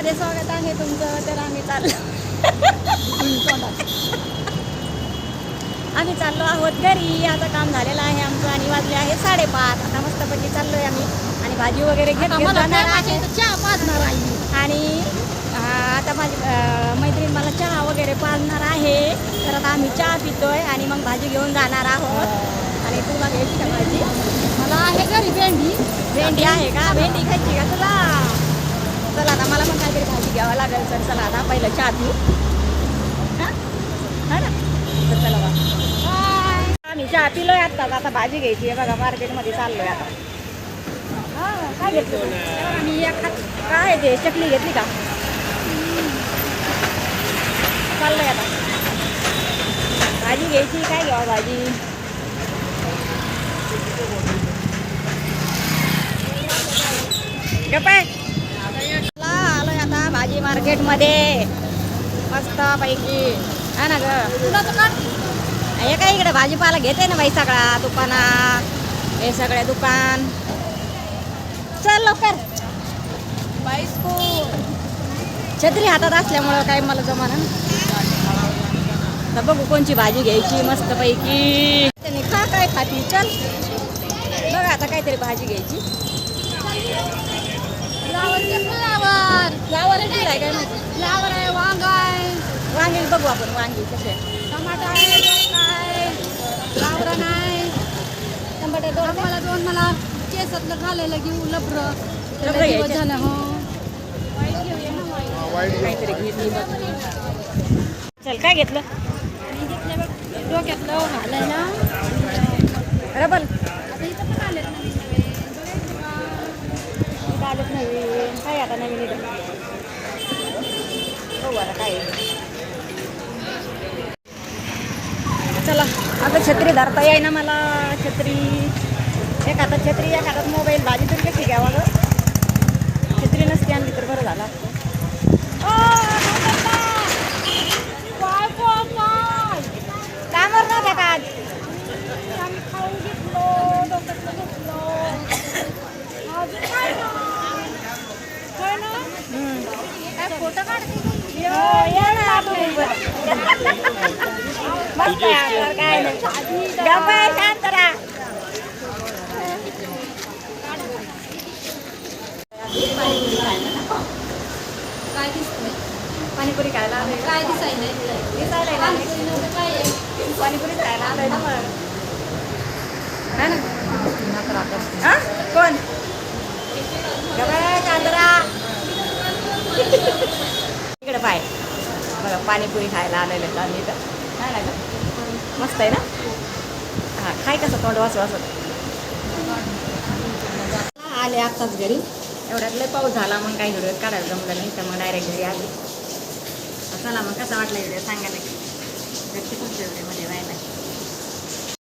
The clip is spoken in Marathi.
मध्ये स्वागत आहे तुमचं तर आम्ही चाललो. आम्ही चाललो आहोत घरी. आता काम झालेलं आहे आमचं आणि वाजले आहे साडेपाच. आता मस्तपैकी चाललोय आम्ही आणि भाजी वगैरे घेत पाजणार आहे. आणि आता माझी मैत्रीण मला चहा वगैरे पाजणार आहे. तर आता आम्ही चहा पितोय आणि मग भाजी घेऊन जाणार आहोत. आणि तुला घ्यायची का भाजी? मला आहे घरी भेंडी. भेंडी आहे का? भेंडी खायची का तुला? चला आता मला पण काहीतरी भाजी घ्यावं लागेल सर चला आता पहिलं चहा पिऊ हा? ना? तर चला बा. आम्ही चहा पिलोय आता आता भाजी घ्यायची आहे बघा मार्केटमध्ये चाललोय आता. हा, काय घेतलं आम्ही एक काय ते? चकली घेतली का? चाललोय आता. भाजी घ्यायची काय घ्यावं भाजी? गप्पा मार्केटमध्ये. मस्त पैकी हा ना हे काय इकडे भाजीपाला घेते ना बाई सगळा दुकानात हे सगळे दुकान. चल लवकर. बाईसको छत्री हातात असल्यामुळं काय मला जमाना तर बघू कोणची भाजी घ्यायची मस्त पैकी त्यांनी खा काय खाती चल. बघ आता काहीतरी भाजी घ्यायची. फ्लावर आहे काय माहिती? फ्लावर आहे वांग आहे. वांगी बघू आपण वांगी कसे टमाटा आहे दोडका आहे नाही टमाटे दोन मला दोन मला केसातलं घालायला घेऊ लबर. लबरं घ्यायचे? झालं हो. काहीतरी घेतली चल काय घेतलं? आणि घेतले बघ डोक्यातलं. घालायला रबल. आता इथं आलेत नवीन काय आता नवीन इथं? बघू आता काय चला आता छत्री धरता येईना मला. छत्री एक हातात छत्री एक हातात मोबाईल. भाजी तरी कशी घ्यावा ग छत्री नसती आणली तर बरं झालं असतं. ओ, नमस्कार. काय काय काय कामावर नव्हत्या का आज आम्ही खाऊन घेतलो डोक्यातलं घेतलो अजून काय ना काय ना हम्म. काय फोटो हो, काय दिसतंय पाणीपुरी खायला? काय दिसायला नाही. पाणीपुरी खायला आलोय ना मग. ना? कोण गप्प आहे, शांत राहा. इकडे पाय बघा पाणीपुरी खायला आलेले आहेत आम्ही इथं. हा ना गं? मस्त आहे ना? हां खाय कसं तोंड वाच वाचत आले आत्ताच घरी. एवढ्यात लय पाऊस झाला मग काही व्हिडिओ काढायला जमलं नाही तर मग डायरेक्ट घरी आली. चला मग कसा वाटला व्हिडिओ सांगा नक्की. व्यक्ती पुढच्या व्हिडिओमध्ये व्हायला